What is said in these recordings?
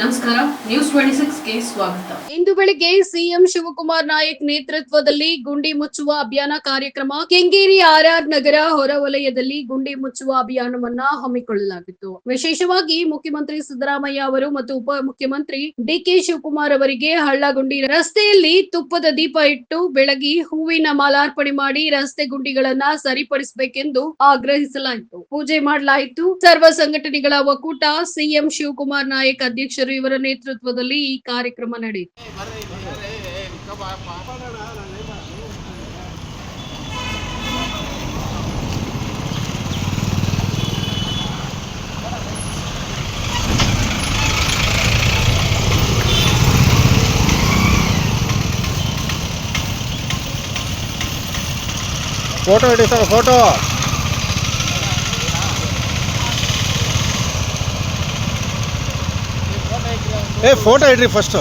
ನಮಸ್ಕಾರ news twenty ಗೆ ಸ್ವಾಗತ. ಇಂದು ಬೆಳಿಗ್ಗೆ ಸಿಎಂ ಶಿವಕುಮಾರ್ ನಾಯಕ್ ನೇತೃತ್ವದಲ್ಲಿ ಗುಂಡಿ ಮುಚ್ಚುವ ಅಭಿಯಾನ ಕಾರ್ಯಕ್ರಮ ಕೆಂಗೇರಿ ಆರ್ಆರ್ ನಗರ ಹೊರವಲಯದಲ್ಲಿ ಗುಂಡಿ ಮುಚ್ಚುವ ಅಭಿಯಾನವನ್ನ ಹಮ್ಮಿಕೊಳ್ಳಲಾಗಿತ್ತು. ವಿಶೇಷವಾಗಿ ಮುಖ್ಯಮಂತ್ರಿ ಸಿದ್ದರಾಮಯ್ಯ ಅವರು ಮತ್ತು ಉಪಮುಖ್ಯಮಂತ್ರಿ ಡಿಕೆ ಶಿವಕುಮಾರ್ ಅವರಿಗೆ ಹಳ್ಳಗುಂಡಿ ರಸ್ತೆಯಲ್ಲಿ ತುಪ್ಪದ ದೀಪ ಇಟ್ಟು ಬೆಳಗಿ ಹೂವಿನ ಮಾಲಾರ್ಪಣೆ ಮಾಡಿ ರಸ್ತೆ ಗುಂಡಿಗಳನ್ನ ಸರಿಪಡಿಸಬೇಕೆಂದು ಆಗ್ರಹಿಸಲಾಯಿತು. ಪೂಜೆ ಮಾಡಲಾಯಿತು. ಸರ್ವ ಸಂಘಟನೆಗಳ ಒಕ್ಕೂಟ ಸಿಎಂ ಶಿವಕುಮಾರ್ ನಾಯಕ್ ಅಧ್ಯಕ್ಷರು ಇವರ ನೇತೃತ್ವದಲ್ಲಿ ಈ ಕಾರ್ಯಕ್ರಮ ನಡೆಯಿತು. ಫೋಟೋ ಸರ್ ಫೋಟೋ ಏ ಫೋಟೋ ಇಡ್ರಿ ಫಸ್ಟು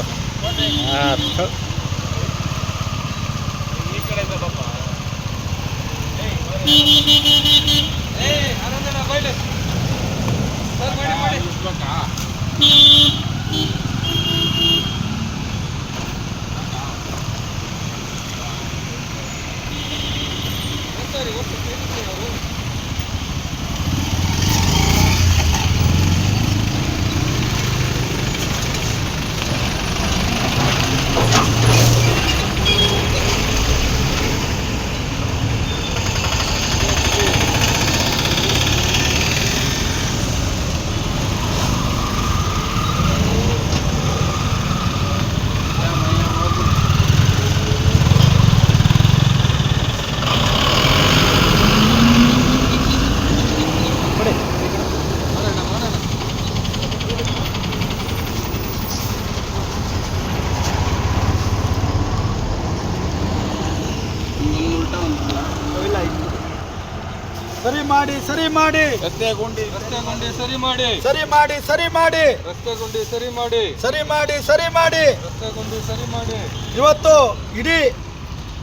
ಸರಿ ಮಾಡಿ ಸರಿ ಮಾಡಿ. ರಸ್ತೆ ಗುಂಡಿ ರಸ್ತೆ ಗುಂಡಿ ಸರಿ ಮಾಡಿ. ಸರಿ ಮಾಡಿ ಸರಿ ಮಾಡಿ. ರಸ್ತೆ ಗುಂಡಿ ಸರಿ ಮಾಡಿ. ಸರಿ ಮಾಡಿ ಸರಿ ಮಾಡಿ. ರಸ್ತೆ ಗುಂಡಿ ಸರಿ ಮಾಡಿ. ಇವತ್ತು ಇಡೀ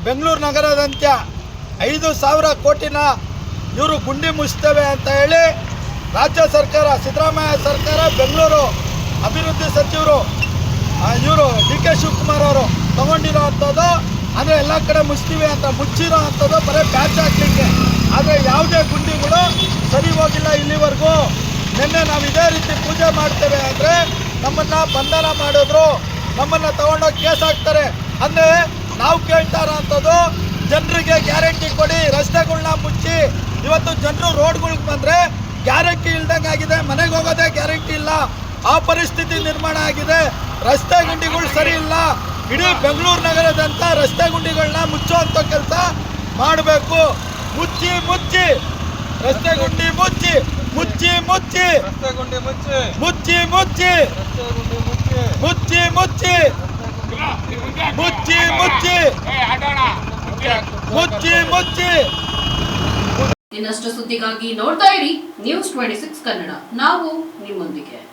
ಬೆಂಗಳೂರು ನಗರದಂತ್ಯ ಐದು ಸಾವಿರ ಕೋಟಿನ ಇವರು ಗುಂಡಿ ಮುಚ್ತೇವೆ ಅಂತ ಹೇಳಿ ರಾಜ್ಯ ಸರ್ಕಾರ ಸಿದ್ದರಾಮಯ್ಯ ಸರ್ಕಾರ ಬೆಂಗಳೂರು ಅಭಿವೃದ್ಧಿ ಸಚಿವರು ಇವರು ಡಿ ಕೆ ಶಿವಕುಮಾರ್ ಅವರು ಅಂಥದ್ದು ಅಂದರೆ ಎಲ್ಲ ಕಡೆ ಮುಚ್ತೀವಿ ಅಂತ, ಮುಚ್ಚಿರೋ ಅಂಥದ್ದು ಬರೀ ಪ್ಯಾಚ್ ಹಾಕ್ಲಿಕ್ಕೆ. ಆದರೆ ಯಾವುದೇ ಗುಂಡಿಗಳು ಸರಿ ಹೋಗಿಲ್ಲ ಇಲ್ಲಿವರೆಗೂ. ನಿನ್ನೆ ನಾವು ಇದೇ ರೀತಿ ಪೂಜೆ ಮಾಡ್ತೇವೆ ಅಂದರೆ ನಮ್ಮನ್ನು ಬಂಧನ ಮಾಡಿದ್ರು. ನಮ್ಮನ್ನು ತಗೊಂಡೋಗಿ ಕೇಸ್ ಹಾಕ್ತಾರೆ. ಅಂದರೆ ನಾವು ಕೇಳ್ತಾ ಇರೋಂಥದ್ದು ಜನರಿಗೆ ಗ್ಯಾರಂಟಿ ಕೊಡಿ, ರಸ್ತೆಗಳ್ನ ಮುಚ್ಚಿ. ಇವತ್ತು ಜನರು ರೋಡ್ಗಳಿಗೆ ಬಂದರೆ ಗ್ಯಾರಂಟಿ ಇಲ್ದಂಗೆ ಆಗಿದೆ, ಮನೆಗೆ ಹೋಗೋದೇ ಗ್ಯಾರಂಟಿ ಇಲ್ಲ. ಆ ಪರಿಸ್ಥಿತಿ ನಿರ್ಮಾಣ ಆಗಿದೆ. ರಸ್ತೆ ಗುಂಡಿಗಳು ಸರಿ ಇಲ್ಲ. ಇಡೀ ಬೆಂಗಳೂರು ನಗರದಂತ ರಸ್ತೆ ಗುಂಡಿಗಳನ್ನ ಮುಚ್ಚುವಂಥ ಕೆಲಸ ಮಾಡಬೇಕು. ಮುಚ್ಚಿ ಮುಚ್ಚಿ. ರಸ್ತೆ ಗುಂಡಿ ಮುಚ್ಚಿ ಮುಚ್ಚಿ ಮುಚ್ಚಿ. ರಸ್ತೆ ಗುಂಡಿ ಮುಚ್ಚಿ. ಮುಚ್ಚಿ ಮುಚ್ಚಿ. ಮುಚ್ಚಿ. ಮುಚ್ಚಿ ಮುಚ್ಚಿ. ಮುಚ್ಚಿ ಮುಚ್ಚಿ. ಮುಚ್ಚಿ ಇನ್ನಷ್ಟು ಸುದ್ದಿಗಾಗಿ ನೋಡ್ತಾ ಇರಿ ನ್ಯೂಸ್ ಟ್ವೆಂಟಿ ಸಿಕ್ಸ್ ಕನ್ನಡ. ನಾವು ನಿಮ್ಮೊಂದಿಗೆ.